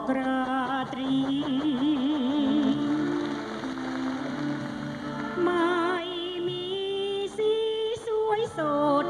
อกราตรี ไม่มีสีสวยสด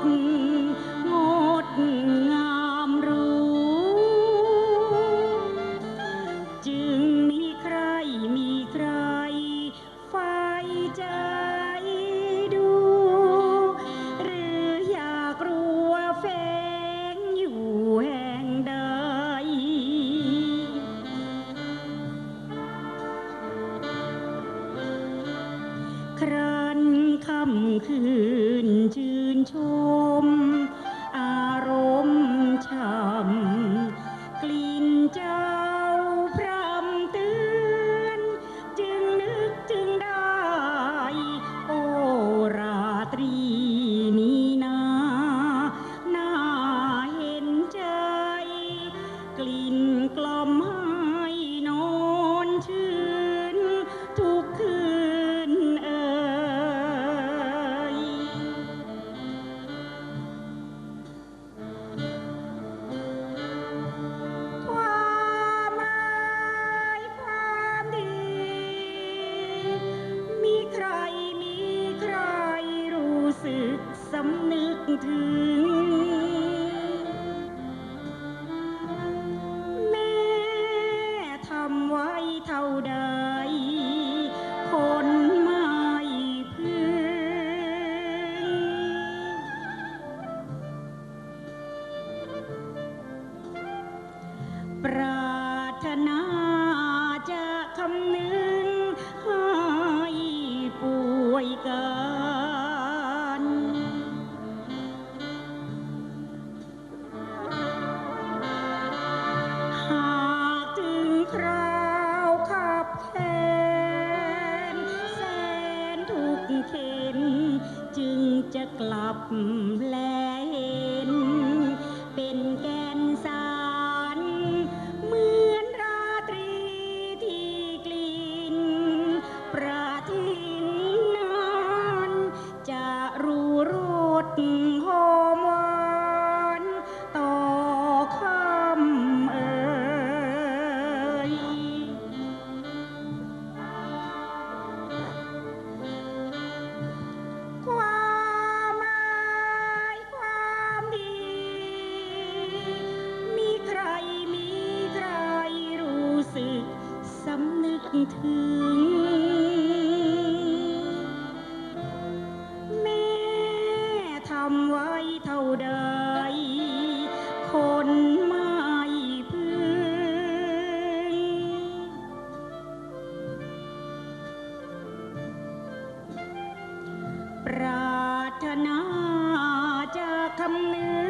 คืนชื่นชม อารมณ์ช่ำกลิ่นเจ้ ถึง แม่ทำไว้เท่าใดคนไม่พึงปรารถนา สหอมหวานต่อคำเอ่ยความหมายความดี มีใครมีใครรู้สึกสำนึกถึงำไว้เท่าใด คนไม่พึงปรารถนาจะคำนึง